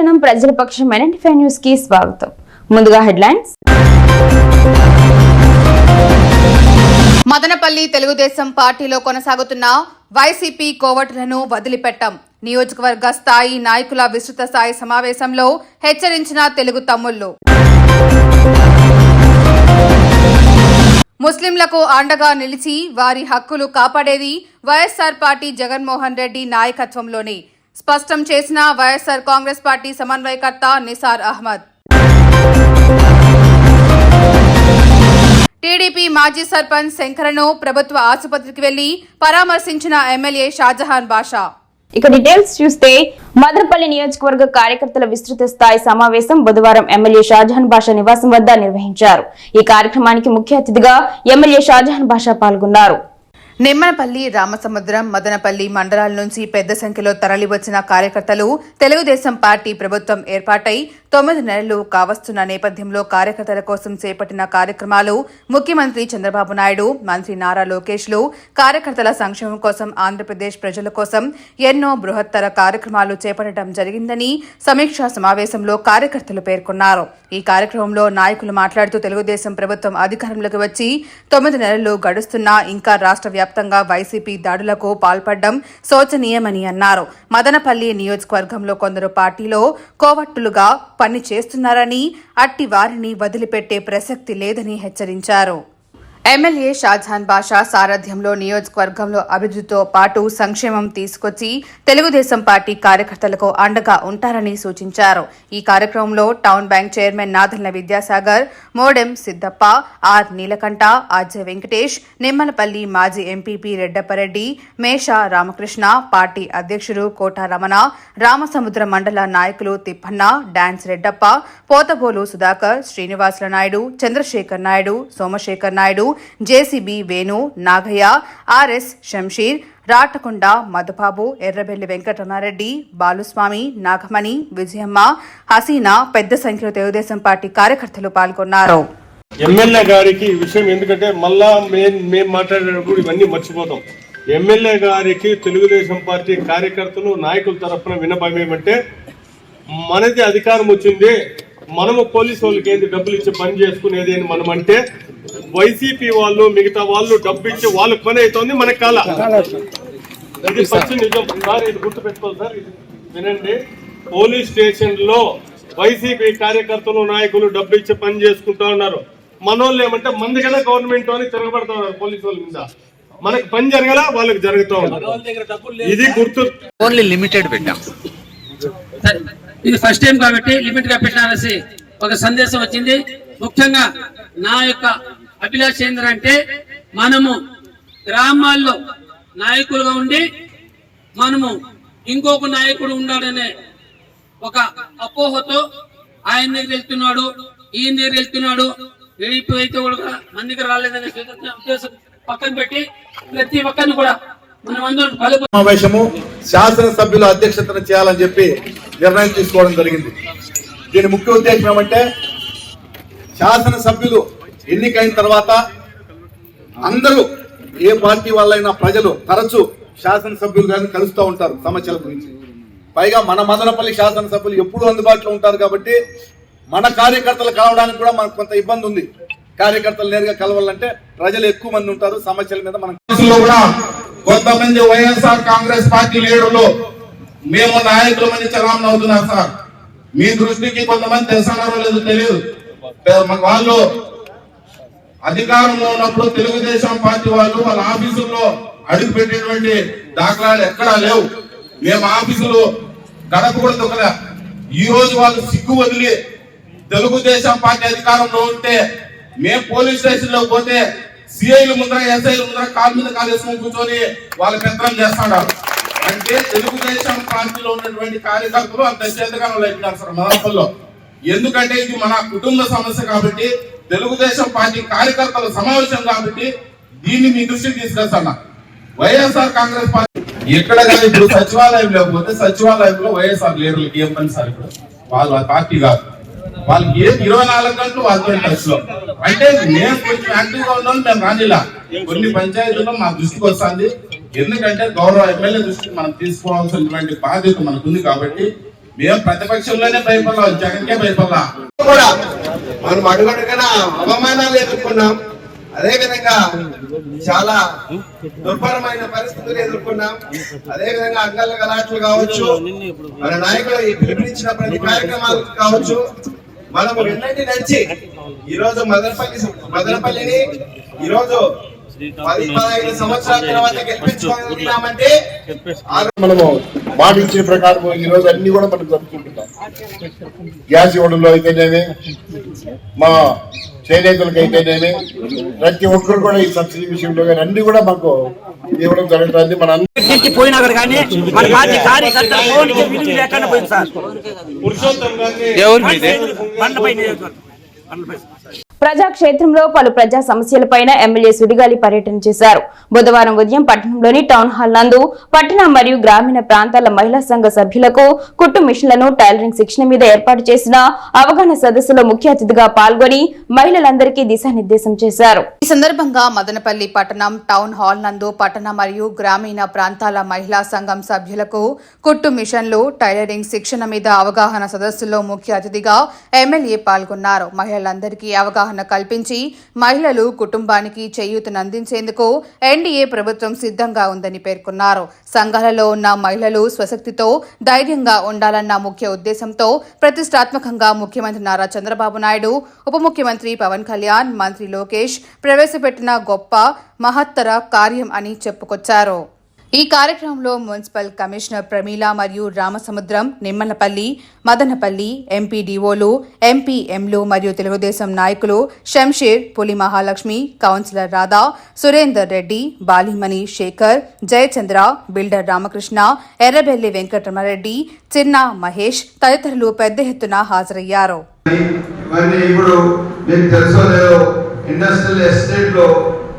అనుక్షణం ప్రజల పక్షం ఎన్ఎన్ఫై న్యూస్కి స్వాగతం. ముందుగా హెడ్లైన్స్. మదనపల్లి తెలుగుదేశం పార్టీలో కొనసాగుతున్న వైసీపీ కోవటులను వదిలిపెట్టాం. నియోజకవర్గ స్థాయి నాయకుల విస్తృత స్థాయి సమావేశంలో హెచ్చరించిన తెలుగు తమ్ముళ్ళు ముస్లింలకు అండగా నిలిచి వారి హక్కులు కాపాడేది వైఎస్సార్ పార్టీ జగన్మోహన్ రెడ్డి నాయకత్వంలోనే. స్పష్టం చేసిన వైఎస్సార్ కాంగ్రెస్ పార్టీ సమన్వయకర్త నిసార్ అహ్మద్. టీడీపీ మాజీ సర్పంచ్ శంకరను ప్రభుత్వ ఆసుపత్రికి వెళ్ళి పరామర్శించిన ఎమ్మెల్యే షాజహాన్ బాషా. ఇక డీటెయిల్స్ చూస్తే మదనపల్లి నియోజకవర్గ కార్యకర్తల విస్తృత స్థాయి సమావేశం బుధవారం ఎమ్మెల్యే షాజహాన్ బాషా నివాసం వద్ద నిర్వహించారు. ఈ కార్యక్రమానికి ముఖ్య అతిథిగా ఎమ్మెల్యే షాజహాన్ బాషా పాల్గొన్నారు. నిమ్మనపల్లి రామసముద్రం మదనపల్లి మండలాల నుంచి పెద్ద సంఖ్యలో తరలివచ్చిన కార్యకర్తలు తెలుగుదేశం పార్టీ ప్రభుత్వం ఏర్పాటై తొమ్మిది నెలలు కావస్తున్న నేపథ్యంలో కార్యకర్తల కోసం చేపట్టిన కార్యక్రమాలు ముఖ్యమంత్రి చంద్రబాబు నాయుడు మంత్రి నారా లోకేష్లు కార్యకర్తల సంక్షేమం కోసం ఆంధ్రప్రదేశ్ ప్రజల కోసం ఎన్నో బృహత్తర కార్యక్రమాలు చేపట్టడం జరిగిందని సమీక్షా సమావేశంలో కార్యకర్తలు పేర్కొన్నారు. ఈ కార్యక్రమంలో నాయకులు మాట్లాడుతూ తెలుగుదేశం ప్రభుత్వం అధికారంలోకి వచ్చి తొమ్మిది నెలలు గడుస్తున్నా ఇంకా రాష్ట్ర వ్యాప్తంగా వైసీపీ దాడులకు పాల్పడడం శోచనీయమని అన్నారు. మదనపల్లి నియోజకవర్గంలో కొందరు పార్టీలో కోవట్టులుగా పని చేస్తున్నారని అట్టి వారిని వదిలిపెట్టే ప్రసక్తి లేదని హెచ్చరించారు. ఎమ్మెల్యే షాజహాన్ బాషా సారథ్యంలో నియోజకవర్గంలో అభివృద్ధితో పాటు సంక్షేమం తీసుకొచ్చి తెలుగుదేశం పార్టీ కార్యకర్తలకు అండగా ఉంటారని సూచించారు. ఈ కార్యక్రమంలో town bank chairman Nadella Vidyasagar Modem Siddappa R Neelakanta RJ Venkatesh Nimmalapalli మాజీ ఎంపీపీ రెడ్డప్పరెడ్డి మేష రామకృష్ణ పార్టీ అధ్యక్షుడు కోట రమణ రామసముద్ర మండల నాయకులు Thippanna dance Reddappa Pothabolu Sudhakar Srinivasula Naidu Chandrasekhar Naidu Somasekhar Naidu JCB Venu Nagaiah RS Shamsheer Ratakonda Madhubabu Errabelli Venkataramareddy Baluswamy Nagamani Vijayamma Haseena పెద్ద సంఖ్యలో తెలుగుదేశం పార్టీ కార్యకర్తలు పాల్గొన్నారు. ఎమ్మెల్యే గారికి ఈ విషయం ఎందుకంటే మళ్ళా మేము మేము మాట్లాడేటప్పుడు ఇవన్నీ మర్చిపోతాం. ఎమ్మెల్యే గారికి తెలుగుదేశం పార్టీ కార్యకర్తలు నాయకుల తరఫున వినపం ఏమంటే మనది అధికారం వచ్చింది మనము పోలీసు వాళ్ళకి ఏంటి డబ్బులు ఇచ్చి పని చేసుకునేది అని మనం అంటే వైసీపీ వాళ్ళు మిగతా వాళ్ళు డబ్బు ఇచ్చి వాళ్ళకి పని అవుతుంది మనకి కాల ఇది పచ్చి నిజం. సార్ ఇది గుర్తు పెట్టుకోవాలి సార్ వినండి. పోలీస్ స్టేషన్లో వైసీపీ కార్యకర్తలు నాయకులు డబ్బు ఇచ్చి పని చేసుకుంటా ఉన్నారు. మనోళ్ళు ఏమంటే మంది కదా గవర్నమెంట్ అని తిరగబడతా ఉన్నారు పోలీసు వాళ్ళ మీద. మనకి పని జరగల వాళ్ళకి జరుగుతూ ఉన్నారు ఇది గుర్తు ఓన్లీ లిమిటెడ్ పెట్టాం. సరే, ఇది ఫస్ట్ టైం కాబట్టి లిమిట్గా పెట్టాలనేసి ఒక సందేశం వచ్చింది. ముఖ్యంగా నా యొక్క అభిలాష ఏంటంటే మనము గ్రామాల్లో నాయకులుగా ఉండి మనము ఇంకొక నాయకుడు ఉన్నాడనే ఒక అపోహతో ఆయన దగ్గర వెళ్తున్నాడు ఈయన దగ్గర వెళ్తున్నాడు. ఇప్పుడు అయితే కూడా మన దగ్గర రాలేదనే ఉద్దేశం పక్కన పెట్టి ప్రతి ఒక్కరిని కూడా సమావేశము శాసనసభ్యుల అధ్యక్షతన చేయాలని చెప్పి నిర్ణయం తీసుకోవడం జరిగింది. దీని ముఖ్య ఉద్దేశం ఏమంటే శాసనసభ్యులు ఎన్నికైన తర్వాత అందరూ ఏ పార్టీ వాళ్ళైనా ప్రజలు తరచూ శాసనసభ్యులు గారిని కలుస్తూ ఉంటారు సమస్యల గురించి. పైగా మన మదనపల్లి శాసనసభ్యులు ఎప్పుడూ అందుబాటులో ఉంటారు కాబట్టి మన కార్యకర్తలు కలవడానికి కూడా మనకు కొంత ఇబ్బంది ఉంది. కార్యకర్తలు నేరుగా కలవాలంటే ప్రజలు ఎక్కువ మంది ఉంటారు సమస్యల మీద మనం లో కూడా కొంతమంది వైఎస్ఆర్ కాంగ్రెస్ పార్టీ లీడర్లు మేము నాయకులమని చలామణి అవుతున్నారు సార్. మీ దృష్టికి కొంతమంది తెలుసున్నారో లేదో తెలియదు. వాళ్ళు అధికారంలో ఉన్నప్పుడు తెలుగుదేశం పార్టీ వాళ్ళు వాళ్ళ ఆఫీసుల్లో అడుగు పెట్టినటువంటి దాఖలాలు ఎక్కడా లేవు. మేము ఆఫీసులు గడప కూడా ఈ రోజు వాళ్ళు సిగ్గు వదిలి తెలుగుదేశం పార్టీ అధికారంలో ఉంటే మేము పోలీస్ స్టేషన్లో పోతే సిఐలు ముందర ఎస్ఐలు ముందర కాలు మీద కాలు వేసుకొని కూర్చొని వాళ్ళ పెత్తనం చేస్తున్నారు అంటే తెలుగుదేశం పార్టీలో ఉన్నటువంటి కార్యకర్తలు అంత చేతగానో లేపినారు సార్ మదనపల్లిలో. ఎందుకంటే ఇది మన కుటుంబ సమస్య కాబట్టి తెలుగుదేశం పార్టీ కార్యకర్తల సమావేశం కాబట్టి దీన్ని మీ దృష్టికి తీసుకొస్తాను వైఎస్ఆర్ కాంగ్రెస్ పార్టీ ఎక్కడ కానీ ఇప్పుడు సచివాలయం లేకపోతే సచివాలయంలో వైఎస్ఆర్ లీడర్లకి ఏం పని సార్ ఇప్పుడు? వాళ్ళు పార్టీ కాదు. వాళ్ళకి ఏం ఇరవై నాలుగు గంటలు వాళ్ళతో టచ్లో అంటే మేము కొంచెం యాక్టివ్గా ఉన్నాం మేము రానిలా. కొన్ని పంచాయతీల్లో మా దృష్టికి వస్తుంది. ఎందుకంటే గౌరవ ఎమ్మెల్యే దృష్టికి మనం తీసుకోవాల్సినటువంటి బాధ్యత మనకుంది కాబట్టి మేము ప్రతిపక్షంలోనే భయపడలేం జగన్కే భయపడలా. కూడా మనం అడుగడుగున అవమానాలు ఎదుర్కొన్నాం. అదే విధంగా చాలా దుర్భరమైన పరిస్థితులు ఎదుర్కొన్నాం. అదే విధంగా అంగళ్ళ గలాట్లు కావచ్చు మన నాయకులు ఈ ప్రతి కార్యక్రమాలు కావచ్చు. మనం వెన్నటి నడిచి ఈరోజు మదనపల్లి మదనపల్లిని ఈ రోజు పది పదహైదు సంవత్సరాల తర్వాత గెలిపించుకోగలిగినామంటే మనము మాట ఇచ్చిన ప్రకారం ఈ రోజు అన్ని కూడా మనం జరుపుకుంటున్నాం. గ్యాస్ ఇవ్వడంలో అయితేనేమి మా చేనేతలకు అయితేనేమి ప్రతి ఒక్కరు కూడా ఈ సబ్సిడీ విషయంలో కానీ అన్ని కూడా మాకు ఇవ్వడం జరుగుతుంది మన నుంచి పోయినా కానీ మన పార్టీ కార్యకర్తలు ఫోన్కి విలువ లేకుండా పోయింది సార్. పురుషోత్తం గారిని బండపై నియోజకవర్గం. బండపై ప్రజాక్షేత్రంలో పలు ప్రజా సమస్యలపైన ఎమ్మెల్యే సుడిగాలి పర్యటన చేశారు. బుధవారం ఉదయం పట్టణంలోని టౌన్ హాల్ నందు పట్టణ మరియు గ్రామీణ ప్రాంతాల మహిళా సంఘ సభ్యులకు కుట్టు మిషన్లను టైలరింగ్ శిక్షణ మీద ఏర్పాటు చేసిన అవగాహన సదస్సులో ముఖ్య అతిథిగా పాల్గొని మహిళలందరికీ దిశానిర్దేశం చేశారు. ఈ సందర్భంగా మదనపల్లి పట్టణం టౌన్ హాల్ నందు పట్టణ మరియు గ్రామీణ ప్రాంతాల మహిళా సంఘం సభ్యులకు కుట్టు మిషన్లు టైలరింగ్ శిక్షణ మీద అవగాహన సదస్సులో ముఖ్య అతిథిగా ఎమ్మెల్యే పాల్గొన్నారు. మహిళ మహిళలందరికీ అవగాహన కల్పించి మహిళలు కుటుంబానికి చేయూతనందించేందుకు ఎన్డీఏ ప్రభుత్వం సిద్ధంగా ఉందని పేర్కొన్నారు. సంఘాలలో ఉన్న మహిళలు స్వశక్తితో ధైర్యంగా ఉండాలన్న ముఖ్య ఉద్దేశంతో ప్రతిష్టాత్మకంగా ముఖ్యమంత్రి నారా చంద్రబాబు నాయుడు ఉప ముఖ్యమంత్రి పవన్ కళ్యాణ్ మంత్రి లోకేష్ ప్రవేశపెట్టిన గొప్ప మహత్తర కార్యం అని చెప్పుకొచ్చారు. ఈ కార్యక్రమంలో మున్సిపల్ కమిషనర్ ప్రమీల మరియు రామసముద్రం నిమ్మలపల్లి మదనపల్లి ఎంపీడీఓలు ఎంపీఎంలు మరియు తెలుగుదేశం నాయకులు షంషీర్ పులి మహాలక్ష్మి కౌన్సిలర్ రాధా సురేందర్ రెడ్డి బాలిమణి శేఖర్ జయచంద్ర బిల్డర్ రామకృష్ణ ఎర్రబెల్లి వెంకటరమరెడ్డి చిన్న మహేష్ తదితరులు పెద్ద ఎత్తున హాజరయ్యారు. ఇండస్ట్రియల్ ఎస్టేట్లో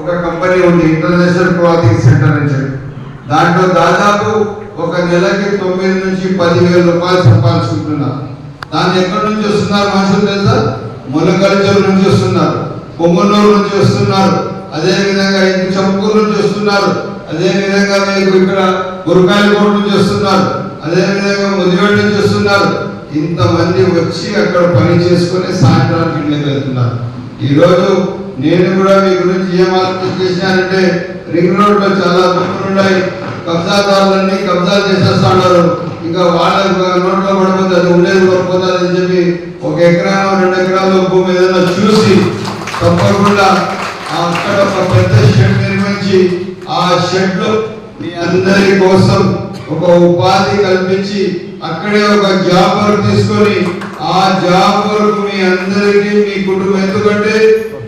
ఒక కంపెనీ ఉంది ఇంటర్నేషనల్ క్లాతింగ్ సెంటర్ అని చెప్పి. దాంట్లో దాదాపు ఒక నెలకి తొమ్మిది నుంచి పదివేల రూపాయలు సంపాదించుకుంటున్నారు దాన్ని ఎక్కడి నుంచి వస్తున్నారు మనుషులు తెలుసా? ములకల్చర్ నుంచి వస్తున్నారు. పొంగనూరు నుంచి వస్తున్నారు. అదేవిధంగా ఇంటి చంపూరు నుంచి వస్తున్నారు. అదే విధంగా మీకు ఇక్కడ గురకాయలకోట నుంచి వస్తున్నారు. అదేవిధంగా విధంగా నుంచి వస్తున్నారు. ఇంతమంది వచ్చి అక్కడ పని చేసుకుని సాయంత్రానికి ఇంటికి వెళ్తున్నారు. ఈరోజు నేను కూడా మీ గురించి ఏం ఆలోచన చేసినానంటే రింగ్ రోడ్లో చాలా భూములు ఉన్నాయి. కబ్జాదారులన్నీ కబ్జాలు చేసేస్తున్నారు ఇంకా వాళ్ళ నోట్లో పడిపోతే అది ఉండేది కూడా అని చెప్పి ఒక ఎకరాలు రెండు ఎకరాలు భూమి ఏదైనా చూసి తప్పకుండా ఆ అక్కడ ఒక పెద్ద షెడ్ నిర్మించి ఆ షెడ్లో మీ అందరి కోసం ఒక ఉపాధి కల్పించి అక్కడే ఒక జాబ్ వర్క్ తీసుకొని ఆ జాబ్ వర్క్ మీ అందరికీ మీ కుటుంబం. ఎందుకంటే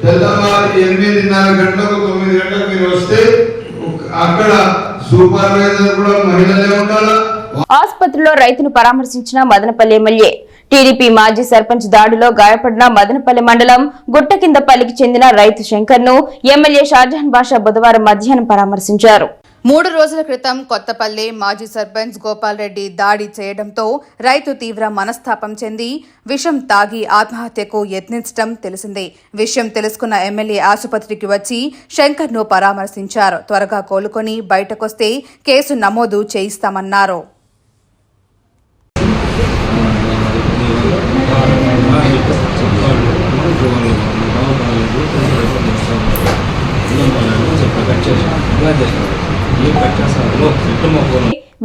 తెల్లవారు ఎనిమిదిన్నర గంటలకు తొమ్మిది గంటలకు మీరు వస్తే అక్కడ సూపర్వైజర్ కూడా మహిళలే ఉండాలా? ఆసుపత్రిలో రైతును పరామర్శించిన మదనపల్లి ఎమ్మెల్యే. టీడీపీ మాజీ సర్పంచ్ దాడిలో గాయపడిన మదనపల్లి మండలం గుట్ట గుట్టకిందపల్లికి చెందిన రైతు శంకర్ను ఎమ్మెల్యే షాజహాన్ బాషా బుధవారం మధ్యాహ్నం పరామర్శించారు. మూడు రోజుల క్రితం కొత్తపల్లి మాజీ సర్పంచ్ గోపాల్ రెడ్డి దాడి చేయడంతో రైతు తీవ్ర మనస్తాపం చెంది విషం తాగి ఆత్మహత్యకు యత్నించడం తెలిసిందే. విషయం తెలుసుకున్న ఎమ్మెల్యే ఆసుపత్రికి వచ్చి శంకర్ను పరామర్శించారు. త్వరగా కోలుకొని బయటకొస్తే కేసు నమోదు చేయిస్తామన్నారు.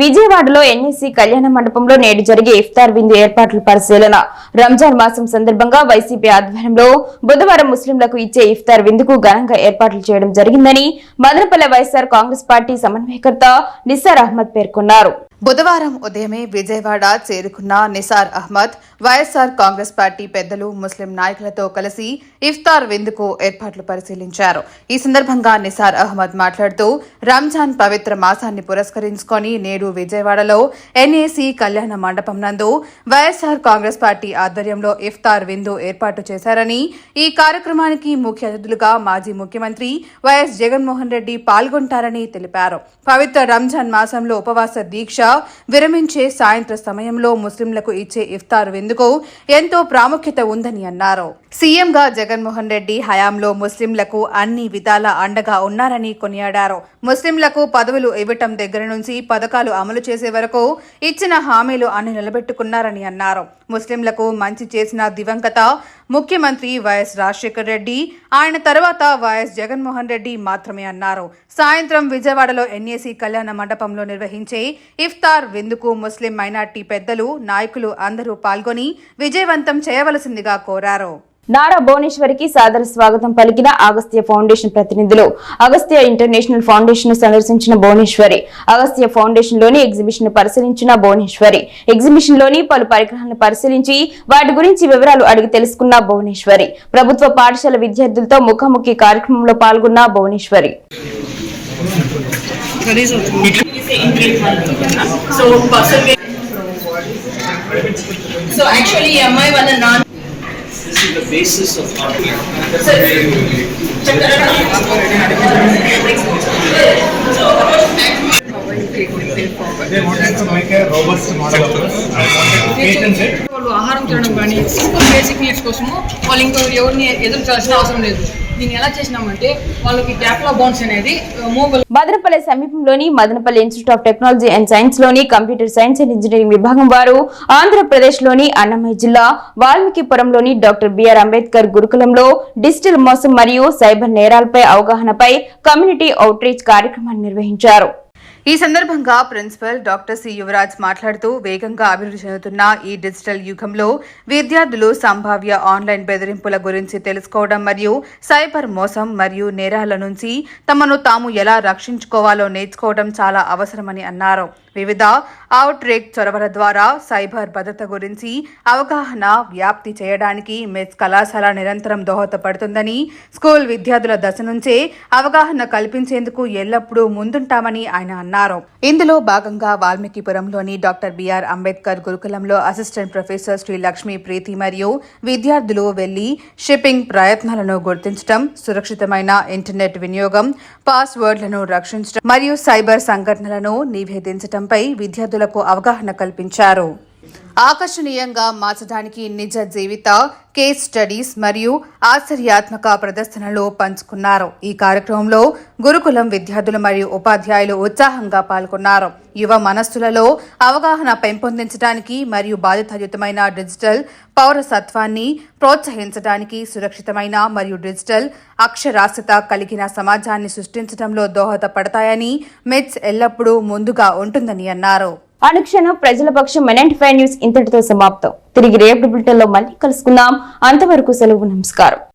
విజయవాడలో ఎన్ఈసీ కళ్యాణ మండపంలో నేడు జరిగే ఇఫ్తార్ విందు ఏర్పాట్ల పరిశీలన. రంజాన్ మాసం సందర్భంగా వైసీపీ ఆధ్వర్యంలో బుధవారం ముస్లింలకు ఇచ్చే ఇఫ్తార్ విందుకు ఘనంగా ఏర్పాట్లు చేయడం జరిగిందని మదనపల్లె వైఎస్సార్ కాంగ్రెస్ పార్టీ సమన్వయకర్త నిస్సార్ అహ్మద్ పేర్కొన్నారు. బుధవారం ఉదయమే విజయవాడ చేరుకున్న Nisar Ahmed YSR Congress party పెద్దలు ముస్లిం నాయకులతో కలిసి ఇఫ్తార్ విందుకు ఏర్పాట్లు పరిశీలించారు. ఈ సందర్భంగా నిసార్ అహ్మద్ మాట్లాడుతూ రంజాన్ పవిత్ర మాసాన్ని పురస్కరించుకొని నేడు విజయవాడలో ఎన్ఏసీ కళ్యాణ మండపం నందు వైఎస్సార్ కాంగ్రెస్ పార్టీ ఆధ్వర్యంలో ఇఫ్తార్ విందు ఏర్పాటు చేశారని ఈ కార్యక్రమానికి ముఖ్య అతిథులుగా మాజీ ముఖ్యమంత్రి వైఎస్ జగన్మోహన్ రెడ్డి పాల్గొంటారని తెలిపారు. పవిత్ర రంజాన్ మాసంలో ఉపవాస దీక్ష విరమించే సాయంత్ర సమయంలో ముస్లింలకు ఇచ్చే ఇఫ్తార్ విందుకు ఎంతో ప్రాముఖ్యత ఉందని అన్నారు. సీఎంగా జగన్మోహన్ రెడ్డి హయాంలో ముస్లింలకు అన్ని విధాల అండగా ఉన్నారని కొనియాడారు. ముస్లింలకు పదవులు ఇవ్వటం దగ్గర నుంచి పథకాలు అమలు చేసే వరకు ఇచ్చిన హామీలు అన్ని నిలబెట్టుకున్నారని అన్నారు. ముస్లింలకు మంచి చేసిన దివంగత ముఖ్యమంత్రి వైఎస్ రాజశేఖర్ రెడ్డి ఆయన తర్వాత వైఎస్ జగన్మోహన్ రెడ్డి మాత్రమే అన్నారు. సాయంత్రం విజయవాడలో ఎన్ఏసీ కళ్యాణ మండపంలో నిర్వహించే ఇఫ్తార్ విందుకు ముస్లిం మైనార్టీ పెద్దలు నాయకులు అందరూ పాల్గొని విజయవంతం చేయవలసిందిగా కోరారు. నారా భువనేశ్వరికి సాదర స్వాగతం పలికిన అగస్త్య ఫౌండేషన్ ప్రతినిధులు. అగస్త్య ఇంటర్నేషనల్ ఫౌండేషన్ను సందర్శించిన భువనేశ్వరి అగస్త్య ఫౌండేషన్లోని ఎగ్జిబిషన్ పరిశీలించిన భువనేశ్వరి ఎగ్జిబిషన్లోని పలు పరికరాలను పరిశీలించి వాటి గురించి వివరాలు అడిగి తెలుసుకున్న భువనేశ్వరి ప్రభుత్వ పాఠశాల విద్యార్థులతో ముఖాముఖి కార్యక్రమంలో పాల్గొన్న భువనేశ్వరి. సో యాక్చువల్లీ అమ్మాయి వాళ్ళ నాన్న వాళ్ళు ఆహారం తినడం కానీ సింపుల్ బేసిక్ నీడ్స్ కోసము వాళ్ళు ఇంకా ఎవరిని ఎదురు చేయాల్సిన అవసరం లేదు. దీన్ని ఎలా చేసినామంటే వాళ్ళకి క్యాప్లా బౌన్స్ అనేది మదనపల్లి సమీపంలోని Madanapalli institute of technology and సైన్స్లోని computer science and engineering విభాగం వారు ఆంధ్రప్రదేశ్లోని అన్నమయ్య జిల్లా వాల్మీకిపురంలోని డాక్టర్ బిఆర్ అంబేద్కర్ గురుకులంలో డిజిటల్ మోసం మరియు సైబర్ నేరాలపై అవగాహనపై కమ్యూనిటీ అవుట్ రీచ్ కార్యక్రమాన్ని నిర్వహించారు. ఈ సందర్భంగా ప్రిన్సిపల్ డాక్టర్ సి యువరాజ్ మాట్లాడుతూ వేగంగా అభివృద్ధి చెందుతున్న ఈ డిజిటల్ యుగంలో విద్యార్థులు సంభావ్య ఆన్లైన్ బెదిరింపుల గురించి తెలుసుకోవడం మరియు సైబర్ మోసం మరియు నేరాల నుంచి తమను తాము ఎలా రక్షించుకోవాలో నేర్చుకోవడం చాలా అవసరమని అన్నారు. వివిధ అవుట్రేక్ చొరవల ద్వారా సైబర్ భద్రత గురించి అవగాహన వ్యాప్తి చేయడానికి మెస్ కళాశాల నిరంతరం దోహదపడుతుందని స్కూల్ విద్యార్థుల దశ నుంచే అవగాహన కల్పించేందుకు ఎల్లప్పుడూ ముందుంటామని ఆయన అన్నారు. ఇందులో భాగంగా వాల్మీకిపురంలోని డాక్టర్ బిఆర్ అంబేద్కర్ గురుకులంలో అసిస్టెంట్ ప్రొఫెసర్ శ్రీ లక్ష్మీ ప్రీతి మరియు విద్యార్థులు వెళ్ళి షిప్పింగ్ ప్రయత్నాలను గుర్తించడం సురక్షితమైన ఇంటర్నెట్ వినియోగం పాస్వర్డ్లను రక్షించడం మరియు సైబర్ సంఘటనలను నివేదించడంపై విద్యార్థులకు అవగాహన కల్పించారు. ఆకర్షణీయంగా మార్చడానికి నిజ జీవిత కేస్ స్టడీస్ మరియు ఆశ్చర్యాత్మక ప్రదర్శనలు పంచుకున్నారు. ఈ కార్యక్రమంలో గురుకులం విద్యార్థులు మరియు ఉపాధ్యాయులు ఉత్సాహంగా పాల్గొన్నారు. యువ మనస్సులలో అవగాహన పెంపొందించడానికి మరియు బాధితయుతమైన డిజిటల్ పౌరసత్వాన్ని ప్రోత్సహించడానికి సురక్షితమైన మరియు డిజిటల్ అక్షరాస్యత కలిగిన సమాజాన్ని సృష్టించడంలో దోహదపడతాయని మెట్స్ ఎల్లప్పుడూ ముందుగా ఉంటుందని అన్నారు. అనుక్షణం ప్రజల పక్షం మెనెంట్ ఫైవ్ న్యూస్ ఇంతటితో సమాప్తం. తిరిగి రేపు బులెటిన్లో మళ్ళీ కలుసుకుందాం. అంతవరకు సెలవు నమస్కారం.